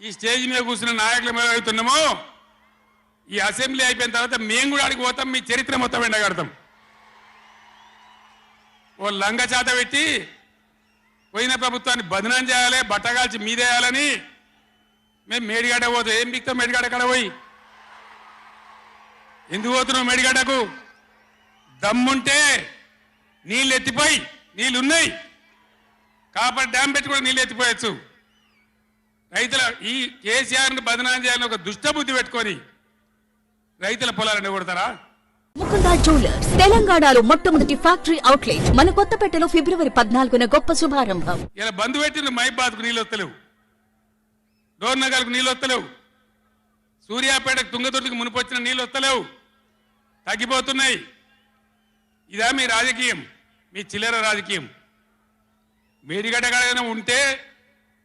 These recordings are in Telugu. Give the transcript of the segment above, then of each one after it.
ఈ స్టేజ్ మీద కూర్చున్న నాయకులు మేము అవుతున్నామో ఈ అసెంబ్లీ అయిపోయిన తర్వాత మేము కూడా అడిగి పోతాం మీ చరిత్ర మొత్తం ఎండగడతాం. ఓ లంగ చేత పెట్టి పోయిన ప్రభుత్వాన్ని బదనం చేయాలి బట్టగాల్చి మీదేయాలని మేము మేడిగడ్డ పోతాం. ఏం బిక్తాం మేడిగడ్డ కడ పోయి? ఎందుకు పోతున్నావు మేడిగడ్డకు? దమ్ముంటే నీళ్ళు ఎత్తిపోయి నీళ్ళు ఉన్నాయి కాబట్టి డ్యామ్ పెట్టి కూడా నీళ్ళు ఎత్తిపోయచ్చు రైతుల ఈ కేసీఆర్ని బదనాం చేయాలని ఒక దుష్ట బుద్ధి పెట్టుకొని రైతుల పొలాలను కొడతారా ముకుందా జ్యువెలర్స్ తెలంగాణలో మొట్టమొదటి ఫ్యాక్టరీ అవుట్లెట్ మన కొత్తపేటలో ఫిబ్రవరి పద్నాలుగున గొప్ప శుభారంభం. ఇలా బంధు పెట్టిన మైబాద్కు నీళ్ళు వస్తలేవు డోర్నగర్కు నీళ్ళు వస్తలేవు సూర్యాపేటకు తుంగతుర్తికి మునిపొచ్చిన నీళ్ళు వస్తలేవు తగ్గిపోతున్నాయి. ఇదా మీ రాజకీయం మీ చిల్లర రాజకీయం. మేడిగడ్డ ఉంటే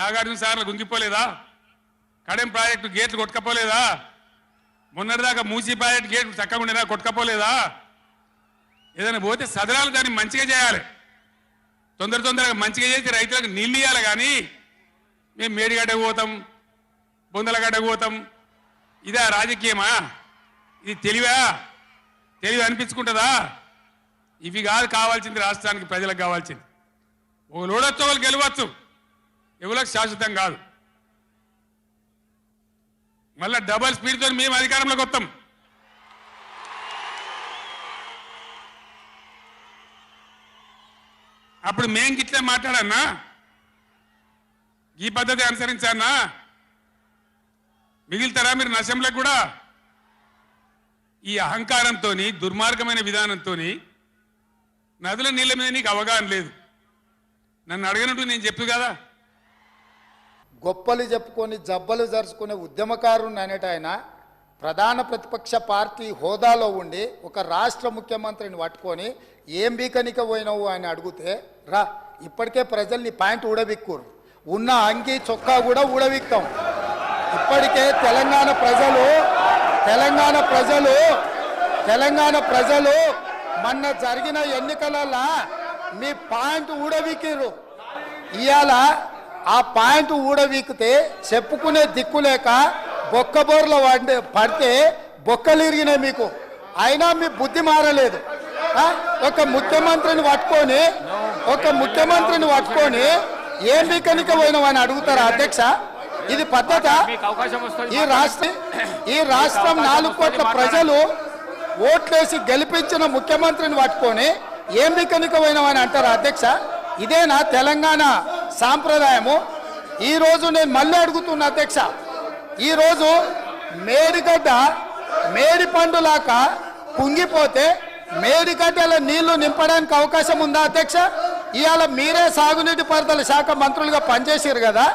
నాగార్జున సార్లు గుంగిపోలేదా? కడెం ప్రాజెక్టు గేట్లు కొట్టుకపోలేదా? మొన్నటిదాకా మూసీ ప్రాజెక్ట్ గేట్లు చక్కగా ఉండేదా కొట్టుకపోలేదా? ఏదైనా పోతే సదరాలు దాన్ని మంచిగా చేయాలి. తొందర తొందరగా మంచిగా చేసి రైతులకు నీళ్ళు ఇవ్వాలి కానీ మేము మేడిగడ్డకు పోతాం బొందలగడ్డకు పోతాం. ఇదా రాజకీయమా? ఇది తెలివా? తెలివి అనిపించుకుంటుందా? ఇవి కాదు కావాల్సింది రాష్ట్రానికి ప్రజలకు కావాల్సింది. ఒక లోడొచ్చు వాళ్ళు గెలవచ్చు. ఎవరికి శాశ్వతం కాదు. మళ్ళా డబల్ స్పీడ్తో మేము అధికారంలోకి వస్తాం. అప్పుడు మేం గిట్లే మాట్లాడన్నా ఈ పద్ధతి అనుసరించానా? మిగులుతారా మీరు నశంలో కూడా? ఈ అహంకారంతో దుర్మార్గమైన విధానంతో నదుల నీళ్ళ మీద నీకు అవగాహన లేదు. నన్ను అడగనట్టు నేను చెప్పు కదా? గొప్పలు చెప్పుకొని జబ్బలు జరుచుకునే ఉద్యమకారుని అనేట ఆయన. ప్రధాన ప్రతిపక్ష పార్టీ హోదాలో ఉండి ఒక రాష్ట్ర ముఖ్యమంత్రిని పట్టుకొని ఏం బీకనిక పోయినావు? అని అడిగితే రా ఇప్పటికే ప్రజల్ని పాయింట్ ఊడబిక్కురు ఉన్న అంగి చొక్కా కూడా ఊడబిక్తాం ఇప్పటికే తెలంగాణ ప్రజలు తెలంగాణ ప్రజలు తెలంగాణ ప్రజలు మొన్న జరిగిన ఎన్నికలలో మీ పాయింట్ ఊడబిక్కిరు ఇవాళ ఆ పాయింట్ ఊడవీకితే చెప్పుకునే దిక్కు లేక బొక్కబోర్ల వాడి పడితే బొక్కలు ఇరిగినాయి మీకు. అయినా మీ బుద్ధి మారలేదు? ఒక ముఖ్యమంత్రిని పట్టుకొని ఒక ముఖ్యమంత్రిని పట్టుకొని ఏం మీకనిక పోయినావని అడుగుతారా అధ్యక్ష? ఇది పద్ధత? ఈ రాష్ట్ర ఈ రాష్ట్రం నాలుగు కోట్ల ప్రజలు ఓట్లేసి గెలిపించిన ముఖ్యమంత్రిని పట్టుకొని ఏం మీకనిక పోయినావని అంటారా అధ్యక్ష? ఇదేనా తెలంగాణ? సాంప్రదాయము. ఈరోజు నేను మళ్ళీ అడుగుతున్నా అధ్యక్ష. ఈరోజు మేడిగడ్డ మేడి పండులాక కుంగిపోతే మేడిగడ్డల నీళ్ళు నింపడానికి అవకాశం ఉందా అధ్యక్ష? ఇవాళ మీరే సాగునీటి పారుదల శాఖ మంత్రులుగా పనిచేశారు కదా.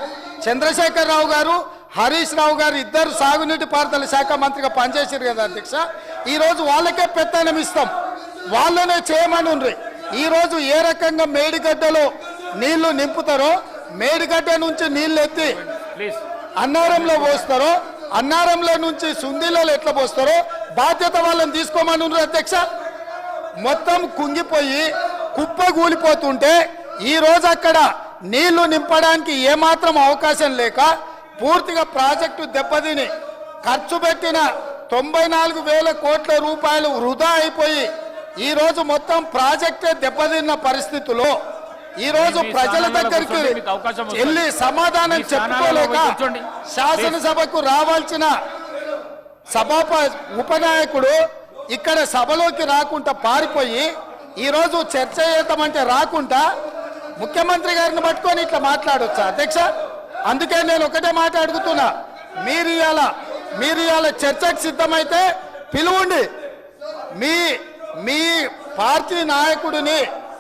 చంద్రశేఖర్ రావు గారు హరీష్ రావు గారు ఇద్దరు సాగునీటి పారుదల శాఖ మంత్రిగా పనిచేశారు కదా అధ్యక్ష. ఈరోజు వాళ్ళకే పెత్తనం ఇస్తాం. వాళ్ళనే చేయమని ఉండ్రి ఈరోజు ఏ రకంగా మేడిగడ్డలో నీళ్ళు నింపుతారో మేడిగడ్డ నుంచి నీళ్ళు ఎత్తి అన్నారంలో పోస్తారో అన్నారంలో నుంచి సుందీలలో ఎట్లా పోస్తారో బాధ్యత వాళ్ళని తీసుకోమని అధ్యక్ష. మొత్తం కుంగిపోయి కుప్ప కూలిపోతుంటే ఈ రోజు అక్కడ నీళ్ళు నింపడానికి ఏమాత్రం అవకాశం లేక పూర్తిగా ప్రాజెక్టు దెబ్బతిని ఖర్చు పెట్టిన తొంభై నాలుగు వేల కోట్ల రూపాయలు వృధా అయిపోయి ఈ రోజు మొత్తం ప్రాజెక్టే దెబ్బతిన్న పరిస్థితిలో ఈ రోజు ప్రజల దగ్గరికి. వెళ్ళి సమాధానం చెప్పుకోలేక. శాసనసభకు రావాల్సిన సభాప ఉపనాయకుడు ఇక్కడ సభలోకి రాకుండా పారిపోయి ఈరోజు చర్చ చేద్దామంటే రాకుండా ముఖ్యమంత్రి గారిని పట్టుకొని ఇట్లా మాట్లాడొచ్చా అధ్యక్ష అందుకే నేను ఒకటే మాట అడుగుతున్నా మీరు ఇవాళ మీరు ఇవాళ చర్చకు సిద్ధమైతే పిలువండి మీ మీ పార్టీ నాయకుడిని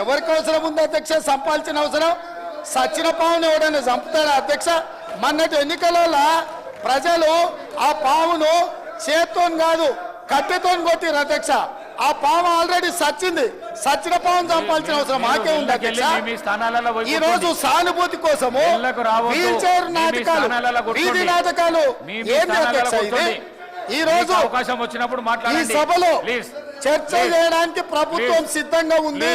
ఎవరికి అవసరం ఉంది అధ్యక్ష చంపాల్సిన అవసరం సచిన పావును ఎవడైనా చంపుతారా అధ్యక్ష మొన్నటి ఎన్నికలలో ప్రజలు ఆ పావును చేత్తో కాదు కట్టెతో కొట్టిరు అధ్యక్ష ఆ పాము ఆల్రెడీ సచ్చింది సచిన పావును చంపాల్సిన అవసరం మాకే ఉంది అధ్యక్ష ఈ రోజు. సానుభూతి కోసము. వీల్ చైర్ నాటకాలు. వీధి నాటకాలు స్థానాలలో అధ్యక్ష ఇది. ఈ రోజు అవకాశం వచ్చినప్పుడు ఈ సభలో చర్చ. చేయడానికి ప్రభుత్వం. సిద్ధంగా ఉంది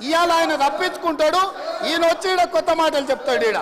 ఇవాళ ఆయన రప్పించుకుంటాడు ఈయన వచ్చి ఈడ కొత్త మాటలు చెప్తాడు ఈడ.